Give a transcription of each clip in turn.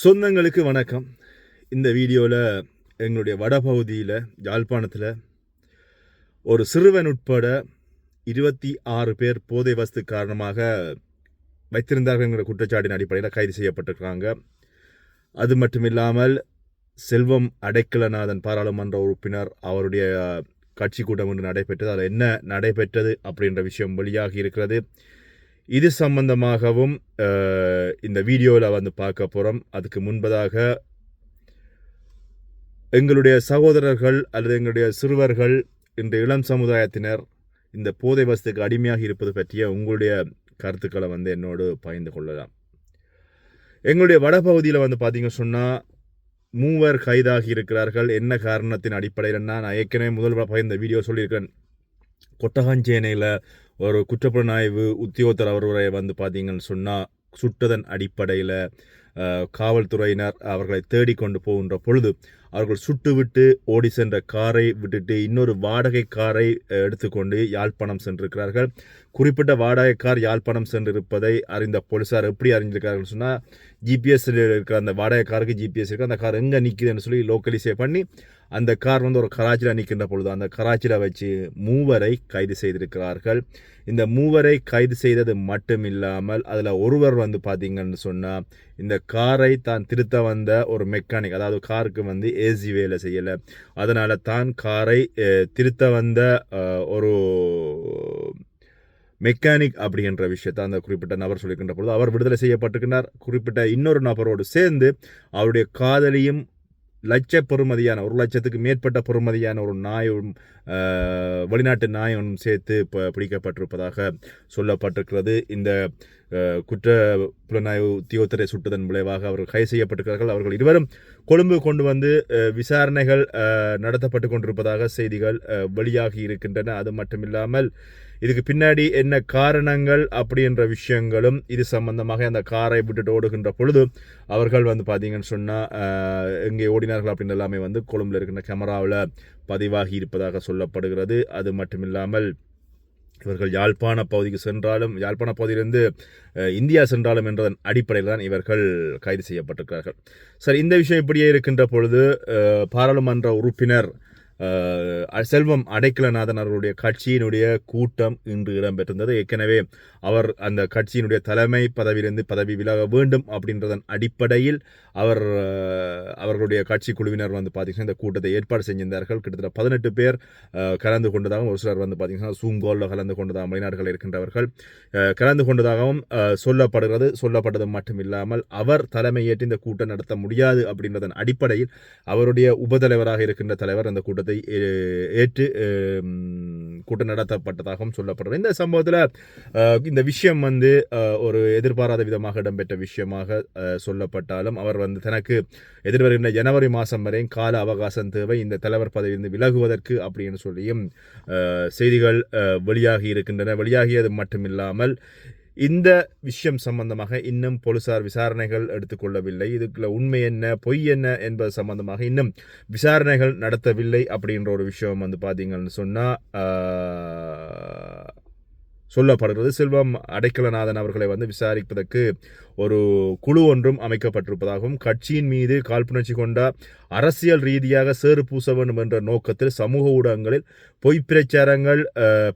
சொந்தங்களுக்கு வணக்கம். இந்த வீடியோவில் எங்களுடைய வடபகுதியில் யாழ்ப்பாணத்தில் ஒரு சிறுவன் உட்பட இருபத்தி ஆறு பேர் போதை வஸ்து காரணமாக வைத்திருந்தார்கள் என்கிற குற்றச்சாட்டின் அடிப்படையில் கைது செய்யப்பட்டிருக்கிறாங்க அது மட்டும் இல்லாமல் செல்வம் அடைக்கலநாதன் பாராளுமன்ற உறுப்பினர் அவருடைய கட்சி கூட்டம் ஒன்று நடைபெற்றது. அதில் என்ன நடைபெற்றது அப்படின்ற விஷயம் வெளியாகி இருக்கிறது. இது சம்பந்தமாகவும் இந்த வீடியோவில் வந்து பார்க்க போகிறோம் அதுக்கு முன்பதாக எங்களுடைய சகோதரர்கள் அல்லது எங்களுடைய சிறுவர்கள் இந்த இளம் சமுதாயத்தினர் இந்த போதை வசதிக்கு அடிமையாக இருப்பது பற்றிய உங்களுடைய கருத்துக்களை வந்து என்னோடு பகிர்ந்து கொள்ளலாம். எங்களுடைய வடபகுதியில் வந்து பார்த்திங்க சொன்னால் மூவர் கைதாகி இருக்கிறார்கள். என்ன காரணத்தின் அடிப்படையில் நான் ஏற்கனவே முதல் பகிர்ந்த வீடியோ சொல்லியிருக்கேன் கொட்டகாஞ்சேனையில் ஒரு குற்றப்புலனாய்வு உத்தியோகத்தர் அவர்களை வந்து பார்த்தீங்கன்னு சொன்னால் சுட்டதன் அடிப்படையில் காவல்துறையினர் அவர்களை தேடிக்கொண்டு போகின்ற பொழுது அவர்கள் சுட்டுவிட்டு ஓடி சென்ற காரை விட்டுட்டு இன்னொரு வாடகை காரை எடுத்துக்கொண்டு யாழ்ப்பாணம் சென்றிருக்கிறார்கள். குறிப்பிட்ட வாடகை கார் யாழ்ப்பாணம் சென்றிருப்பதை அறிந்த போலீசார் எப்படி அறிஞ்சிருக்கார்கள் சொன்னால் ஜிபிஎஸ் இருக்கிற அந்த வாடகை காருக்கு ஜிபிஎஸ் இருக்குது அந்த கார் எங்கே நிற்கிதுன்னு சொல்லி லோக்கலிசே பண்ணி அந்த கார் வந்து ஒரு கராச்சியில் நிற்கின்ற பொழுது அந்த கராச்சியில் வச்சு மூவரை கைது செய்திருக்கிறார்கள். இந்த மூவரை கைது செய்தது மட்டும் இல்லாமல் அதில் ஒருவர் வந்து பார்த்தீங்கன்னு சொன்னால் இந்த காரை தான் திருத்த வந்த ஒரு மெக்கானிக் அதாவது காருக்கு வந்து ஏசி வேலை செய்யலை. அதனால் தான் காரை திருத்த வந்த ஒரு மெக்கானிக் அப்படின்ற விஷயத்தை அந்த குறிப்பிட்ட நபர் சொல்லியிருக்கின்ற பொழுது அவர் விடுதலை செய்யப்பட்டிருக்கிறார் குறிப்பிட்ட இன்னொரு நபரோடு சேர்ந்து அவருடைய காதலியும் லட்ச பெறுமதியான ஒரு லட்சத்துக்கு மேற்பட்ட பெறுமதியான ஒரு நாயும் வெளிநாட்டு நாயும் சேர்த்து இப்போ பிடிக்கப்பட்டிருப்பதாக சொல்லப்பட்டிருக்கிறது. இந்த குற்ற புலனாய்வு தியோத்தரை சுட்டதன் விளைவாக அவர்கள் கைது செய்யப்பட்டிருக்கிறார்கள். அவர்கள் இருவரும் கொழும்பு கொண்டு வந்து விசாரணைகள் நடத்தப்பட்டு கொண்டிருப்பதாக செய்திகள் வெளியாகி இருக்கின்றன. அது மட்டுமில்லாமல் இதுக்கு பின்னாடி என்ன காரணங்கள் அப்படின்ற விஷயங்களும் இது சம்பந்தமாக அந்த காரை விட்டுட்டு ஓடுகின்ற பொழுது அவர்கள் வந்து பார்த்தீங்கன்னு சொன்னால் எங்கே ஓடினார்கள் அப்படின்னு எல்லாமே வந்து கொழும்பில் இருக்கின்ற கேமராவில் பதிவாகி இருப்பதாக சொல்லப்படுகிறது. அது மட்டுமில்லாமல் இவர்கள் யாழ்ப்பாண பகுதிக்கு சென்றாலும் யாழ்ப்பாண பகுதியிலிருந்து இந்தியா சென்றாலும் என்றதன் அடிப்படையில் தான் இவர்கள் கைது செய்யப்பட்டிருக்கிறார்கள். சரி இந்த விஷயம் இப்படியே இருக்கின்ற பொழுது பாராளுமன்ற உறுப்பினர் செல்வம் அடைக்கலநாதன் அவர்களுடைய கட்சியினுடைய கூட்டம் இன்று இடம்பெற்றிருந்தது. ஏற்கனவே அவர் அந்த கட்சியினுடைய தலைமை பதவியிலிருந்து பதவி விலக வேண்டும் அப்படின்றதன் அடிப்படையில் அவர் அவர்களுடைய கட்சி குழுவினர் வந்து பார்த்தீங்கன்னா இந்த கூட்டத்தை ஏற்பாடு செஞ்சிருந்தார்கள். கிட்டத்தட்ட பதினெட்டு பேர் கலந்து கொண்டதாகவும் ஒரு சிலர் வந்து பார்த்தீங்கன்னா சூங்கோலில் கலந்து கொண்டதாக வெளிநாடுகளில் இருக்கின்றவர்கள் கலந்து கொண்டதாகவும் சொல்லப்படுகிறது. சொல்லப்பட்டது மட்டும் இல்லாமல் அவர் தலைமையேற்று இந்த கூட்டம் நடத்த முடியாது அப்படின்றதன் அடிப்படையில் அவருடைய உபதலைவராக இருக்கின்ற தலைவர் அந்த கூட்டத்தை அஹ், ஏற்று கூட்டம் நடத்தப்பட்டதாகவும் சொல்லப்படுறது இந்த சம்பவத்தில் இந்த விஷயம் வந்து ஒரு எதிர்பாராத விதமாக இடம்பெற்ற விஷயமாக சொல்லப்பட்டாலும் அவர் வந்து தனக்கு எதிர்வருகின்ற ஜனவரி மாதம் வரை கால அவகாசம் தேவை. இந்த தலைவர் பதவியிலிருந்து விலகுவதற்கு அப்படின்னு சொல்லியும் செய்திகள் வெளியாகி இருக்கின்றன. வெளியாகியது மட்டுமில்லாமல் இந்த விஷயம் சம்பந்தமாக இன்னும் போலீசார் விசாரணைகள் எடுத்துக்கொள்ளவில்லை. இதுக்குள்ள உண்மை என்ன பொய் என்ன என்பது சம்பந்தமாக இன்னும் விசாரணைகள் நடத்தவில்லை அப்படின்ற ஒரு விஷயம் வந்து பார்த்தீங்கன்னு சொன்னால் சொல்லப்படுகிறது. செல்வம் அடைக்கலநாதன் அவர்களை வந்து விசாரிப்பதற்கு ஒரு குழு ஒன்றும் அமைக்கப்பட்டிருப்பதாகவும் கட்சியின் மீது காழ்ப்புணர்ச்சி கொண்ட அரசியல் ரீதியாக சேறு பூச வேண்டும் என்ற நோக்கத்தில் சமூக ஊடகங்களில் பொய் பிரச்சாரங்கள்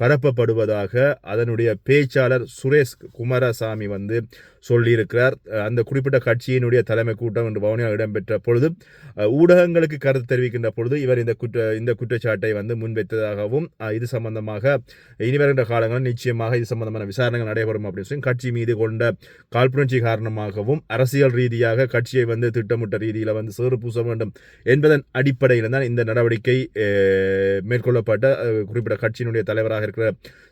பரப்பப்படுவதாக அதனுடைய பேச்சாளர் சுரேஷ் குமாரசாமி வந்து சொல்லியிருக்கிறார். அந்த குறிப்பிட்ட கட்சியினுடைய தலைமை கூட்டம் என்று பவனியில் இடம்பெற்ற பொழுது ஊடகங்களுக்கு கருத்து தெரிவிக்கின்ற பொழுது இவர் இந்த குற்ற இந்த குற்றச்சாட்டை வந்து முன்வைத்ததாகவும் இது சம்பந்தமாக இனி வருகின்ற காலங்களில் நிச்சயமாக இது சம்பந்தமான விசாரணைகள் நடைபெறும் அப்படின்னு சொல்லி கட்சி மீது கொண்ட காழ்ப்புணர்ச்சி காரணமாகவும் அரசியல் ரீதியாக கட்சியை வந்து திட்டமிட்ட ரீதியில் வந்து சேறு பூச வேண்டும் என்பதன் அடிப்படையில் தான் இந்த நடவடிக்கை மேற்கொள்ளப்பட்ட குறிப்பிட்ட கட்சியினுடைய தலைவராக இருக்கிற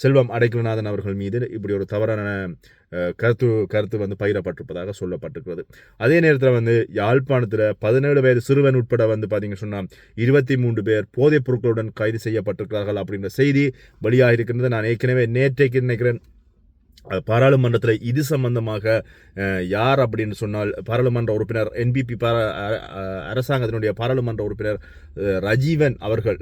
செல்வம் அடைக்கலநாதன் அவர்கள் மீது இப்படி ஒரு தவறான கருத்து கருத்து வந்து பயிரப்பட்டிருப்பதாக சொல்லப்பட்டிருக்கிறது. அதே நேரத்தில் வந்து யாழ்ப்பாணத்தில் பதினேழு வயது சிறுவன் உட்பட வந்து பார்த்தீங்க சொன்னால் இருபத்தி மூன்று பேர் போதைப் பொருட்களுடன் கைது செய்யப்பட்டிருக்கிறார்கள் அப்படின்ற செய்தி வெளியாக இருக்கின்றது நான் ஏற்கனவே நேற்றைக்கு நினைக்கிறேன் பாராளுமன்றத்தில் இது சம்பந்தமாக யார் அப்படின்னு சொன்னால் பாராளுமன்ற உறுப்பினர் என்பிபி பாரா அரசாங்கத்தினுடைய பாராளுமன்ற உறுப்பினர் ரஜீவன் அவர்கள்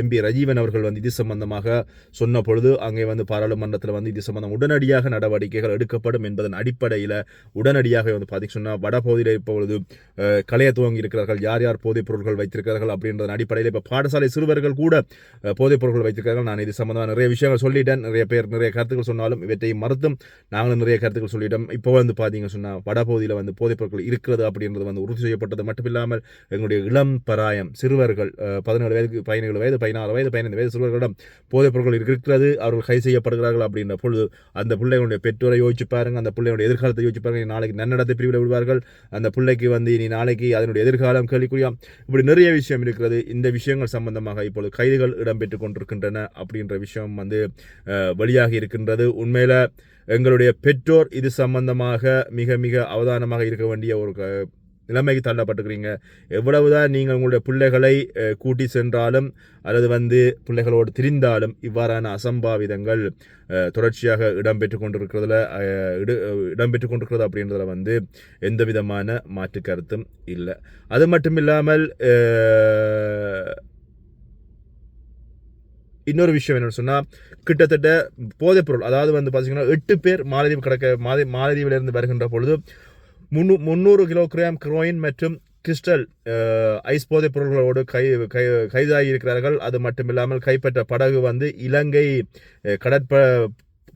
எம்பி ரஜீவன் அவர்கள் வந்து இது சம்பந்தமாக சொன்ன பொழுது அங்கே வந்து பாராளுமன்றத்தில் வந்து இது சம்பந்தம் உடனடியாக நடவடிக்கைகள் எடுக்கப்படும் என்பதன் அடிப்படையில் உடனடியாக வந்து பார்த்தீங்கன்னா சொன்னால் வடபகுதியில் இப்பொழுது அஹ், களைய துவங்கி இருக்கிறார்கள். யார் யார் போதைப் பொருட்கள் வைத்திருக்கிறார்கள் அப்படின்றதன் அடிப்படையில் இப்போ பாடசாலை சிறுவர்கள் கூட போதைப் பொருட்கள் வைத்திருக்கிறார்கள். நான் இது சம்பந்தமாக நிறைய விஷயங்கள் சொல்லிட்டேன். நிறைய பேர் நிறைய கருத்துக்கள் சொன்னாலும் இவற்றை மறுத்தும் நாங்களும் நிறைய கருத்துக்கள் சொல்லிட்டோம். இப்போ வந்து பார்த்தீங்க சொன்னால் வடபகுதியில் வந்து போதைப்பொருட்கள் இருக்கிறது அப்படின்றது வந்து உறுதி செய்யப்பட்டது மட்டுமில்லாமல் எங்களுடைய இளம் பராயம் சிறுவர்கள் பதினேழு வயதுக்கு பதினேழு வயது பதினாறு வயது பதினைந்து வயது சிறுவர்களிடம் போதைப்பொருட்கள் இருக்கிறது அவர்கள் கை செய்யப்படுகிறார்கள் அப்படின்ற பொழுது அந்த பிள்ளைகளுடைய பெற்றோரை யோசிச்சு பாருங்க அந்த பிள்ளைகளுடைய எதிர்காலத்தை யோசிச்சு பாருங்க நாளைக்கு நன்னடத்தை பிரிவில் விடுவார்கள். அந்த பிள்ளைக்கு வந்து இனி நாளைக்கு அதனுடைய எதிர்காலம் கேள்விக்குரியாம் இப்படி நிறைய விஷயம் இருக்கிறது. இந்த விஷயங்கள் சம்பந்தமாக இப்பொழுது கைதுகள் இடம்பெற்று கொண்டிருக்கின்றன அப்படின்ற விஷயம் வந்து வெளியாகி இருக்கின்றது. உண்மையில் எங்களுடைய பெற்றோர் இது சம்பந்தமாக மிக மிக அவதானமாக இருக்க வேண்டிய ஒரு க- நிலைமைக்கு தள்ளப்பட்டுக்கிறீங்க எவ்வளவுதான் நீங்கள் உங்களுடைய பிள்ளைகளை கூட்டி சென்றாலும் அல்லது வந்து பிள்ளைகளோடு திரிந்தாலும் இவ்வாறான அசம்பாவிதங்கள் தொடர்ச்சியாக இடம்பெற்று கொண்டிருக்கிறதுல இடம்பெற்று கொண்டிருக்கிறது அப்படின்றதுல வந்து எந்த விதமான மாற்று கருத்தும் இல்லை. அது மட்டும் இல்லாமல் இன்னொரு விஷயம் என்னென்னு சொன்னால் கிட்டத்தட்ட போதைப்பொருள் அதாவது வந்து பார்த்தீங்கன்னா எட்டு பேர் மாலதீவு கடக்க மாலை மாலதீவிலிருந்து வருகின்ற பொழுது முன்னூ முந்நூறு கிலோகிராம் குரோயின் மற்றும் கிறிஸ்டல் ஐஸ் போதைப் பொருள்களோடு கை கை கைதாகி இருக்கிறார்கள் அது மட்டும் இல்லாமல் கைப்பற்ற படகு வந்து இலங்கை கடற்ப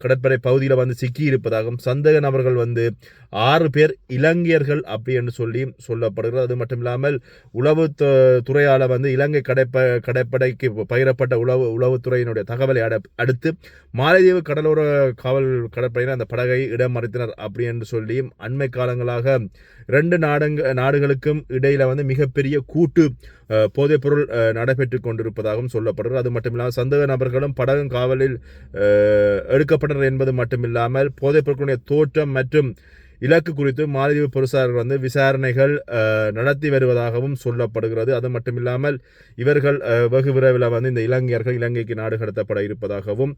கடற்படை பகுதியில் வந்து சிக்கி இருப்பதாகவும் சந்தேக நபர்கள் வந்து ஆறு பேர் இலங்கையர்கள் அப்படி என்று சொல்லி சொல்லப்படுகிறது. அது மட்டும் இல்லாமல் உளவு துறையால் வந்து இலங்கை கடற்ப கடற்படைக்கு பகிரப்பட்ட உளவு உளவுத்துறையினுடைய தகவலை அட அடுத்து மாலைதீவு கடலோர காவல் கடற்படையினர் அந்த படகை இடம் மறைத்தனர் அப்படி என்று சொல்லியும் அண்மை காலங்களாக ரெண்டு நாடுங்க நாடுகளுக்கும் இடையில வந்து மிகப்பெரிய கூட்டு போதைப்பொருள் நடைபெற்று கொண்டிருப்பதாகவும் சொல்லப்படுகிறது. அது மட்டும் இல்லாமல் சந்தேக நபர்களும் படகும் காவலில் எடுக்கப்பட்ட எடுக்கப்பட்டனர் என்பது மட்டுமில்லாமல் போதைப் பொருட்களுடைய தோற்றம் மற்றும் இலக்கு குறித்து மாலத்தீவு பொருசார்கள் வந்து விசாரணைகள் நடத்தி வருவதாகவும் சொல்லப்படுகிறது. அது மட்டுமில்லாமல் இவர்கள் வெகு விரைவில் வந்து இந்த இலங்கையர்கள் இலங்கைக்கு நாடு கடத்தப்பட இருப்பதாகவும்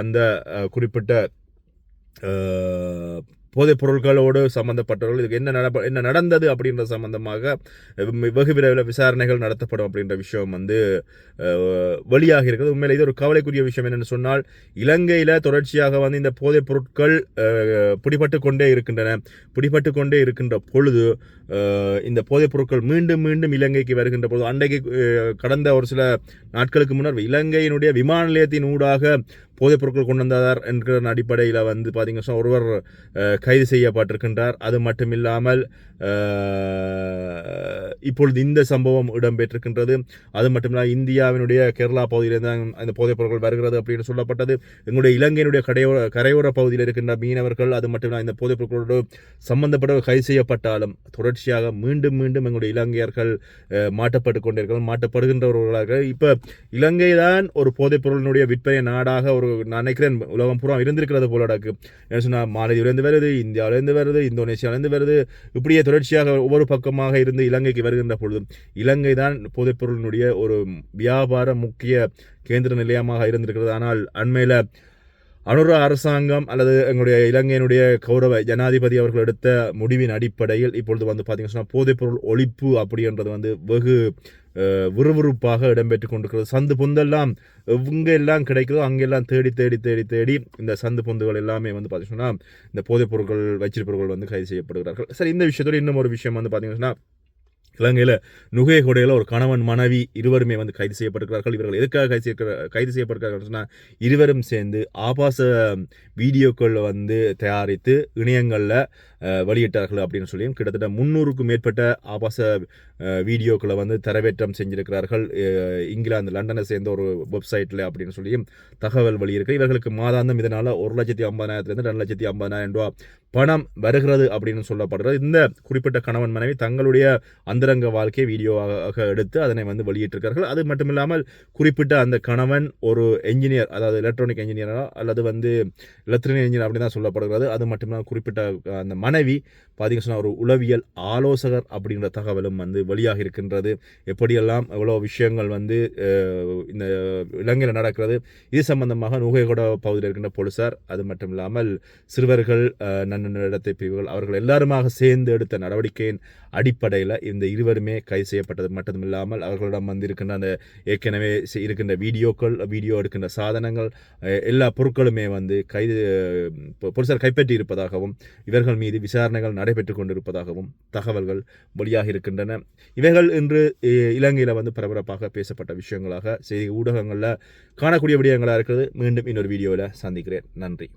அந்த குறிப்பிட்ட போதைப் பொருட்களோடு சம்மந்தப்பட்டவர்கள் இதுக்கு என்ன நட என்ன நடந்தது அப்படின்ற சம்பந்தமாக வெகு விரைவில் விசாரணைகள் நடத்தப்படும் அப்படின்ற விஷயம் வந்து வெளியாக இருக்கிறது உண்மையில் இது ஒரு கவலைக்குரிய விஷயம் என்னென்னு சொன்னால் இலங்கையில் தொடர்ச்சியாக வந்து இந்த போதைப் பொருட்கள் பிடிபட்டு கொண்டே இருக்கின்றன. பிடிபட்டு கொண்டே இருக்கின்ற பொழுது இந்த போதைப் பொருட்கள் மீண்டும் மீண்டும் இலங்கைக்கு வருகின்ற பொழுது அன்றைக்கு கடந்த ஒரு சில நாட்களுக்கு முன்னர் இலங்கையினுடைய விமான நிலையத்தின் ஊடாக போதைப் பொருட்கள் கொண்டு வந்தார் என்கிற அடிப்படையில் வந்து பார்த்தீங்கன்னா ஒருவர் கைது செய்யப்பட்டிருக்கின்றார். அது மட்டுமில்லாமல் இப்பொழுது இந்த சம்பவம் இடம்பெற்றிருக்கின்றது. அது மட்டுமில்லாமல் இந்தியாவினுடைய கேரளா பகுதியிலிருந்து அந்த போதைப் பொருட்கள் வருகிறது அப்படின்னு சொல்லப்பட்டது. எங்களுடைய இலங்கையினுடைய கடையோர கரையோர பகுதியில் இருக்கின்ற மீனவர்கள் அது மட்டுமில்லாமல் இந்த போதைப் பொருட்களோடு சம்பந்தப்பட்டவர் கைது செய்யப்பட்டாலும் தொடர்ச்சியாக மீண்டும் மீண்டும் எங்களுடைய இலங்கையர்கள் மாட்டப்பட்டு கொண்டிருக்கிறார் மாட்டப்படுகின்றவர்களாக இப்போ இலங்கை தான் ஒரு போதைப் பொருளினுடைய விற்பனை நாடாக ஒரு நான் நினைக்கிறேன் உலகம் பூரா இருந்திருக்கிறது போல நடக்கு என்ன சொன்னால் மாலத்தீவிலேருந்து வருது இந்தியாவிலேருந்து வருது இந்தோனேஷியாவிலேருந்து வருது. இப்படியே தொடர்ச்சியாக ஒவ்வொரு பக்கமாக இருந்து இலங்கைக்கு வருகின்ற பொழுது இலங்கை தான் போதைப்பொருளினுடைய ஒரு வியாபார முக்கிய கேந்திர நிலையமாக இருந்திருக்கிறது. ஆனால் அண்மையில் அனுரா அரசாங்கம் அல்லது எங்களுடைய இலங்கையினுடைய கௌரவ ஜனாதிபதி அவர்கள் எடுத்த முடிவின் அடிப்படையில் இப்பொழுது வந்து பார்த்தீங்கன்னா சொன்னால் போதைப்பொருள் ஒழிப்பு அப்படின்றது வந்து வெகு விறுவிறுப்பாக இடம்பெற்று கொண்டிருக்கிறது. சந்து பொந்தெல்லாம் இங்கே எல்லாம் கிடைக்குதோ அங்கெல்லாம் தேடி தேடி தேடி தேடி இந்த சந்து பொந்துகள் எல்லாமே வந்து பார்த்தீங்கன்னா இந்த போதைப் பொருட்கள் வச்சிருப்பவர்கள் வந்து கைது செய்யப்படுகிறார்கள். சரி இந்த விஷயத்தோட இன்னும் ஒரு விஷயம் வந்து பார்த்தீங்கன்னா இலங்கையில் நுகைகொடையில் ஒரு கணவன் மனைவி இருவருமே வந்து கைது செய்யப்பட்டிருக்கிறார்கள். இவர்கள் எதுக்காக கைது செய்ய கைது செய்யப்பட்டிருக்கிறார்கள் சொன்னால் இருவரும் சேர்ந்து ஆபாச வீடியோக்கள் வந்து தயாரித்து இணையங்களில் வெளியிட்டார்கள் அப்படின்னு சொல்லியும் கிட்டத்தட்ட முந்நூறுக்கும் மேற்பட்ட ஆபாச வீடியோக்களை வந்து தரவேற்றம் செஞ்சிருக்கிறார்கள். இங்கிலாந்து லண்டனை சேர்ந்த ஒரு வெப்சைட்டில் அப்படின்னு சொல்லியும் தகவல் வெளியிருக்கு. இவர்களுக்கு மாதாந்தம். இதனால் ஒரு லட்சத்தி ஐம்பதாயிரத்துலேருந்து ரெண்டு லட்சத்தி ஐம்பதாயிரம் ரூபா பணம் வருகிறது அப்படின்னு சொல்லப்படுறது இந்த குறிப்பிட்ட கணவன் மனைவி தங்களுடைய அந்தரங்க வாழ்க்கையை வீடியோவாக எடுத்து அதனை வந்து வெளியிட்டிருக்கிறார்கள். அது மட்டும் இல்லாமல் குறிப்பிட்ட அந்த கணவன் ஒரு என்ஜினியர் அதாவது எலக்ட்ரானிக் என்ஜினியரா அல்லது வந்து எலக்ட்ரானிக் என்ஜினியர் அப்படின்னு தான் சொல்லப்படுகிறது. அது மட்டும் இல்லாமல் குறிப்பிட்ட அந்த மன மனைவி பார்த்தீங்கன்னு சொன்னால் ஒரு உளவியல் ஆலோசகர் அப்படிங்கிற தகவலும் வந்து வெளியாக இருக்கின்றது எப்படியெல்லாம் எவ்வளோ விஷயங்கள் வந்து இந்த இலங்கையில் நடக்கிறது இது சம்பந்தமாக நுகைகொட பகுதியில் இருக்கின்ற போலீசார் அது மட்டும் இல்லாமல் சிறுவர்கள் நன்னடத்தை பிரிவுகள் அவர்கள் எல்லாருமாக சேர்ந்து எடுத்த நடவடிக்கையின் அடிப்படையில் இந்த இருவருமே கைது செய்யப்பட்டது. மட்டும் இல்லாமல் அவர்களிடம் வந்து இருக்கின்ற அந்த ஏற்கனவே இருக்கின்ற வீடியோக்கள் வீடியோ எடுக்கின்ற சாதனங்கள் எல்லா பொருட்களுமே வந்து கைது அஹ், போலீசார் கைப்பற்றி இருப்பதாகவும் இவர்கள் மீது விசாரணைகள் நடைபெற்று கொண்டிருப்பதாகவும் தகவல்கள் வெளியாக இருக்கின்றன. இவைகள் இன்று இலங்கையில் வந்து பரபரப்பாக பேசப்பட்ட விஷயங்களாக செய்தி ஊடகங்களில் காணக்கூடிய விடயங்களாக இருக்கிறது. மீண்டும் இன்னொரு வீடியோவில் சந்திக்கிறேன். நன்றி.